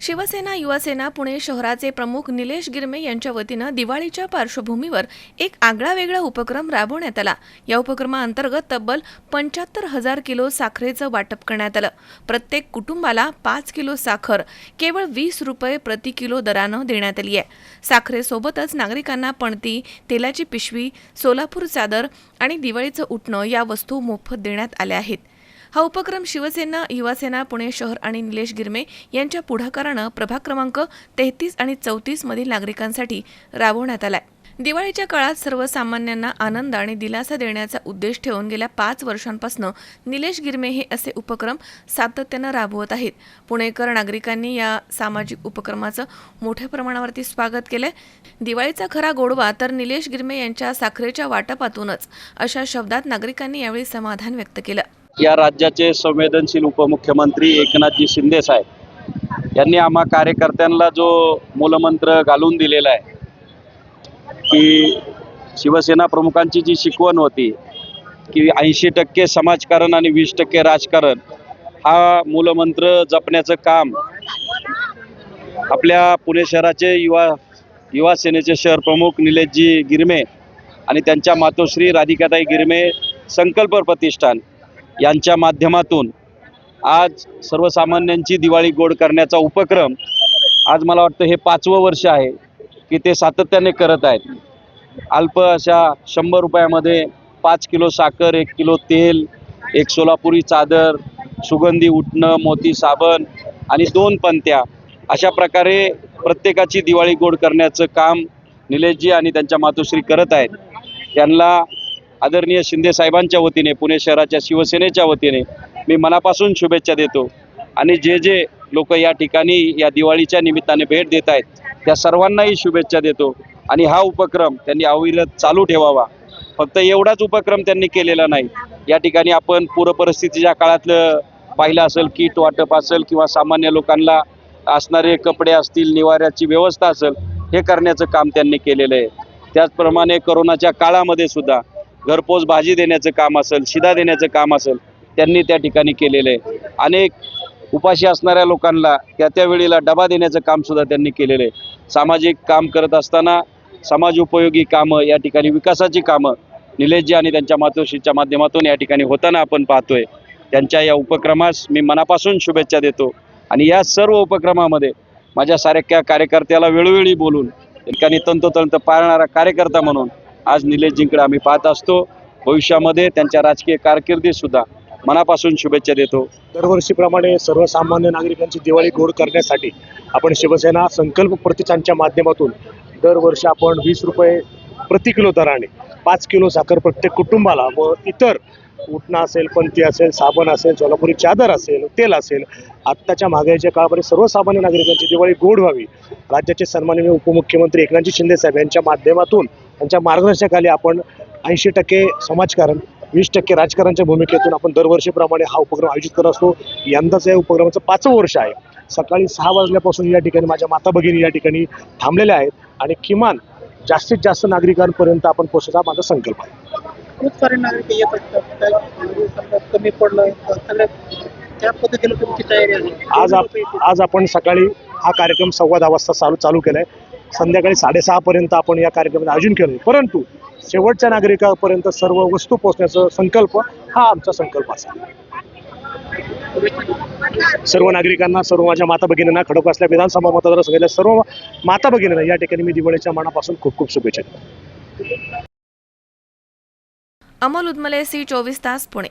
शिवसेना युवासेना पुणे शहराचे प्रमुख निलेश गिरमे यांच्या वतीनं दिवाळीच्या पार्श्वभूमीवर एक आगळा वेगळा उपक्रम राबवण्यात आला. या उपक्रमाअंतर्गत तब्बल पंच्याहत्तर हजार किलो साखरेचं वाटप करण्यात आलं. प्रत्येक कुटुंबाला पाच किलो साखर केवळ वीस रुपये प्रति किलो दरानं देण्यात आली आहे. साखरेसोबतच नागरिकांना पणती तेलाची पिशवी सोलापूर चादर आणि दिवाळीचं उठणं या वस्तू मोफत देण्यात आल्या आहेत. हा उपक्रम शिवसेना युवासेना पुणे शहर आणि निलेश गिरमे यांच्या पुढाकारानं प्रभाग क्रमांक तेहतीस आणि चौतीस मधील नागरिकांसाठी राबवण्यात आलाय. दिवाळीच्या काळात सर्वसामान्यांना आनंद आणि दिलासा देण्याचा उद्देश ठेवून गेल्या पाच वर्षांपासून निलेश गिरमे हे असे उपक्रम सातत्यानं राबवत आहेत. पुणेकर नागरिकांनी या सामाजिक उपक्रमाचं मोठ्या प्रमाणावरती स्वागत केलंय. दिवाळीचा खरा गोडवा तर निलेश गिरमे यांच्या साखरेच्या वाटपातूनच अशा शब्दात नागरिकांनी यावेळी समाधान व्यक्त केलं. या राज्याचे संवेदनशील उपमुख्यमंत्री एकनाथजी शिंदे साहेब यांनी आम्हा कार्यकर्त्यांना जो मूलमंत्र घालून दिलेला आहे की शिवसेना प्रमुखांची जी शिकवण होती की ऐंशी टक्के समाजकारण आणि वीस टक्के राजकारण हा मूलमंत्र जपण्याचं काम आपल्या पुणे शहराचे युवा युवा सेनेचे शहर प्रमुख निलेशजी गिरमे आणि त्यांच्या मातोश्री राधिकाताई गिरमे संकल्प प्रतिष्ठान यांच्या माध्यमातून आज सर्वसामान्यांची दिवाळी गोड करण्याचा उपक्रम आज मला वाटतं हे पाचवं वर्ष आहे की ते सातत्याने करत आहेत. अल्प अशा शंभर रुपयामध्ये पाच किलो साखर एक किलो तेल एक सोलापुरी चादर सुगंधी उठणं मोती साबण आणि दोन पंत्या अशा प्रकारे प्रत्येकाची दिवाळी गोड करण्याचं काम निलेशजी आणि त्यांच्या मातोश्री करत आहेत. त्यांना आदरणीय शिंदे साहेबांच्या वतीने पुणे शहराच्या शिवसेनेच्या वतीने मी मनापासून शुभेच्छा देतो. आणि जे जे लोक या ठिकाणी या दिवाळीच्या निमित्ताने भेट देत आहेत त्या सर्वांनाही शुभेच्छा देतो. आणि हा उपक्रम त्यांनी अविरत चालू ठेवावा. फक्त एवढाच उपक्रम त्यांनी केलेला नाही. या ठिकाणी आपण पूरपरिस्थितीच्या काळातलं पाहिलं असेल किट वाटप असेल किंवा सामान्य लोकांना असणारे कपडे असतील निवाऱ्याची व्यवस्था असेल हे करण्याचं काम त्यांनी केलेलं आहे. त्याचप्रमाणे करोनाच्या काळामध्ये सुद्धा घरपोच भाजी देण्याचं काम असेल शिदा देण्याचं काम असेल त्यांनी त्या ठिकाणी केलेलं आहे. अनेक उपाशी असणाऱ्या लोकांना त्या त्या वेळेला डबा देण्याचं काम सुद्धा त्यांनी केलेलं आहे. सामाजिक काम करत असताना समाज उपयोगी कामं या ठिकाणी विकासाची कामं निलेशजी आणि त्यांच्या मातोश्रीच्या माध्यमातून या ठिकाणी होताना आपण पाहतोय. त्यांच्या या उपक्रमास मी मनापासून शुभेच्छा देतो. आणि या सर्व उपक्रमामध्ये माझ्या सारख्या कार्यकर्त्याला वेळोवेळी बोलून ठिकाणी तंतोतंत पाळणारा कार्यकर्ता म्हणून आज निलेश निलेशजींकडे आम्ही पाहत असतो. भविष्यामध्ये त्यांच्या राजकीय कारकिर्दीत सुद्धा मनापासून शुभेच्छा देतो. दरवर्षीप्रमाणे सर्वसामान्य नागरिकांची दिवाळी गोड करण्यासाठी आपण शिवसेना संकल्प प्रतिष्ठानच्या माध्यमातून दरवर्षी आपण वीस रुपये प्रति किलो दराने पाच किलो साखर प्रत्येक कुटुंबाला व इतर उठणं असेल पंथी असेल साबण असेल सोलापुरी चादर असेल तेल असेल आत्ताच्या महागाईच्या काळामध्ये सर्वसामान्य नागरिकांची दिवाळी गोड व्हावी. राज्याचे सन्माननीय उपमुख्यमंत्री एकनाथजी शिंदे साहेब यांच्या माध्यमातून त्यांच्या मार्गदर्शनाखाली आपण ऐंशी टक्के समाजकारण वीस टक्के राजकारणाच्या भूमिकेतून आपण दरवर्षीप्रमाणे हा उपक्रम आयोजित करत असतो. यंदाचं या उपक्रमाचं पाचवं वर्ष आहे. सकाळी सहा वाजल्यापासून या ठिकाणी माझ्या माता भगिनी या ठिकाणी थांबलेल्या आहेत आणि किमान जास्तीत जास्त नागरिकांपर्यंत आपण पोहोचण्याचा माझा संकल्प आहे. खूप सारे नागरिक येत असतात. काय समजा कमी पडलं तर सगळ्या त्या पद्धतीने तुमची तयारी आहे. आज आप आज आपण सकाळी हा कार्यक्रम सव्वा दहा वाजता चालू चालू केला आहे संध्याकाळी साडेसहापर्यंत आपण या कार्यक्रमाचं आयोजन केलं परंतु शेवटच्या नागरिकापर्यंत सर्व वस्तू पोहोचण्याचा संकल्प हा आमचा संकल्प असा. सर्व नागरिकांना सर्व माझ्या माता भगिनींना खडक असल्या विधानसभा मतदारसंघातल्या सर्व माता भगिनींना या ठिकाणी मी दिवाळीच्या मनापासून खूप खूप शुभेच्छा देतो. अमोल उदमले सी चोवीस तास पुणे.